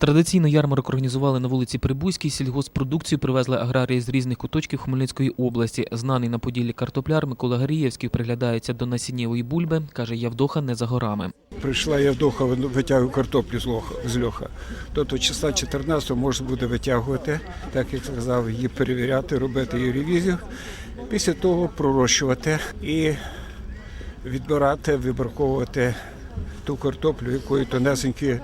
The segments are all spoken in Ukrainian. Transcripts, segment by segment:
Традиційно ярмарок організували на вулиці Прибузькій. Сільгоспродукцію привезли аграрії з різних куточків Хмельницької області. Знаний на Поділлі картопляр Микола Гарієвський приглядається до насіннєвої бульби. Каже, Явдоха не за горами. Прийшла Явдоха, витягує картоплю з лоха з льоха. Тобто числа 14 можна буде витягувати, так як сказав, її перевіряти, робити її ревізію. Після того пророщувати і відбирати, вибраковувати ту картоплю, якої тонесенькі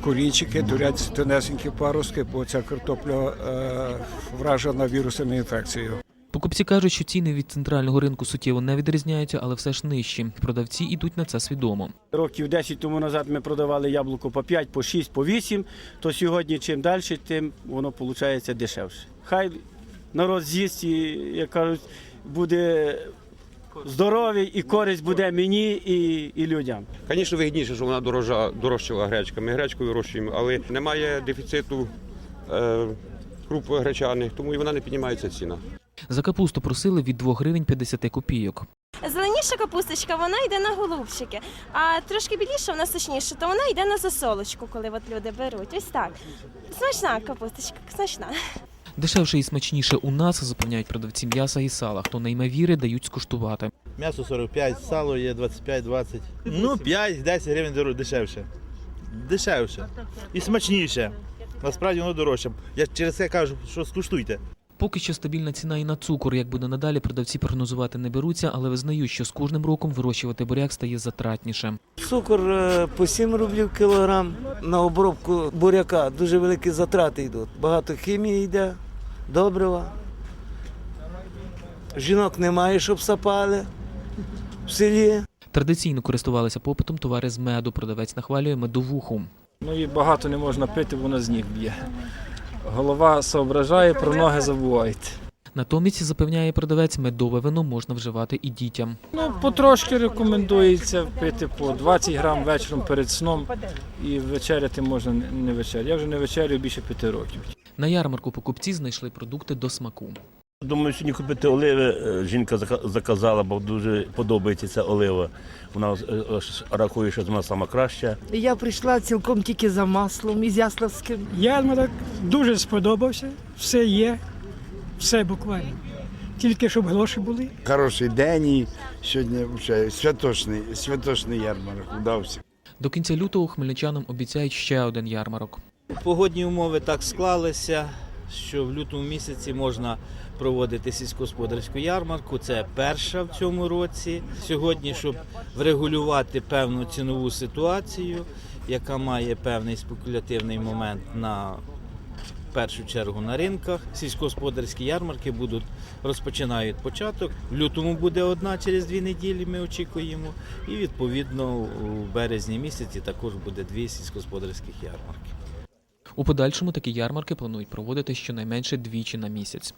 корінчики, туряться тонесенькі паростки, бо ця картопля е, вражена вірусною інфекцією. Покупці кажуть, що ціни від центрального ринку суттєво не відрізняються, але все ж нижчі. Продавці йдуть на це свідомо. Років 10 тому назад ми продавали яблуко по 5, по 6, по 8, то сьогодні чим далі, тим воно виходить дешевше. Хай народ з'їсть і, як кажуть, буде здоровий і користь буде мені і, і людям. Звісно, вигідніше, що вона дорожа, дорожчала гречка. Ми гречку вирощуємо, але немає дефіциту е, круп гречаних, тому і вона не піднімається ціна. За капусту просили від 2 гривень 50 копійок. Зеленіша капусточка, вона йде на голубчики, а трошки біліша, вона сочніша, то вона йде на засолочку, коли от люди беруть. Ось так. Смачна капусточка, смачна. Дешевше і смачніше у нас запевняють продавці м'яса і сала. Хто не віри, дають скуштувати. М'ясо 45, сало є 25-20. Ну, 5-10 гривень дешевше. Дешевше. І смачніше. Насправді воно дорожче. Я через це кажу, що скуштуйте. Поки що стабільна ціна і на цукор. Як буде надалі, продавці прогнозувати не беруться, але визнають, що з кожним роком вирощувати буряк стає затратніше. Цукор е, по 7 рублів кілограм. На обробку буряка дуже великі затрати йдуть. Багато хімії йде, добрива. Жінок немає, щоб сапали в селі. Традиційно користувалися попитом товари з меду. Продавець нахвалює медовуху. Ну і багато не можна пити, воно з ніг б'є. Голова соображає, про ноги забувайте. Натомість запевняє продавець, медове вино можна вживати і дітям. Ну, потрошки рекомендується пити по 20 грам вечором перед сном і вечеряти можна не- вечеря. Я вже не вечерю більше п'яти років. На ярмарку покупці знайшли продукти до смаку. Думаю, сьогодні купити оливи. Е, Жінка заказала, бо дуже подобається ця олива. Вона е, е, рахує, що вона сама краща. Я прийшла цілком тільки за маслом із Яславським. Ярмарок дуже сподобався, все є, все буквально. Тільки щоб гроші були. Хороший день і сьогодні вже святочний, святочний ярмарок вдався. До кінця лютого хмельничанам обіцяють ще один ярмарок. Погодні умови так склалися, що в лютому місяці можна проводити сільськогосподарську ярмарку. Це перша в цьому році. Сьогодні, щоб врегулювати певну цінову ситуацію, яка має певний спекулятивний момент на в першу чергу на ринках. Сільськогосподарські ярмарки будуть розпочинають початок. В лютому буде одна через дві неділі. Ми очікуємо. І відповідно у березні місяці також буде дві сільськогосподарських ярмарки. У подальшому такі ярмарки планують проводити щонайменше двічі на місяць.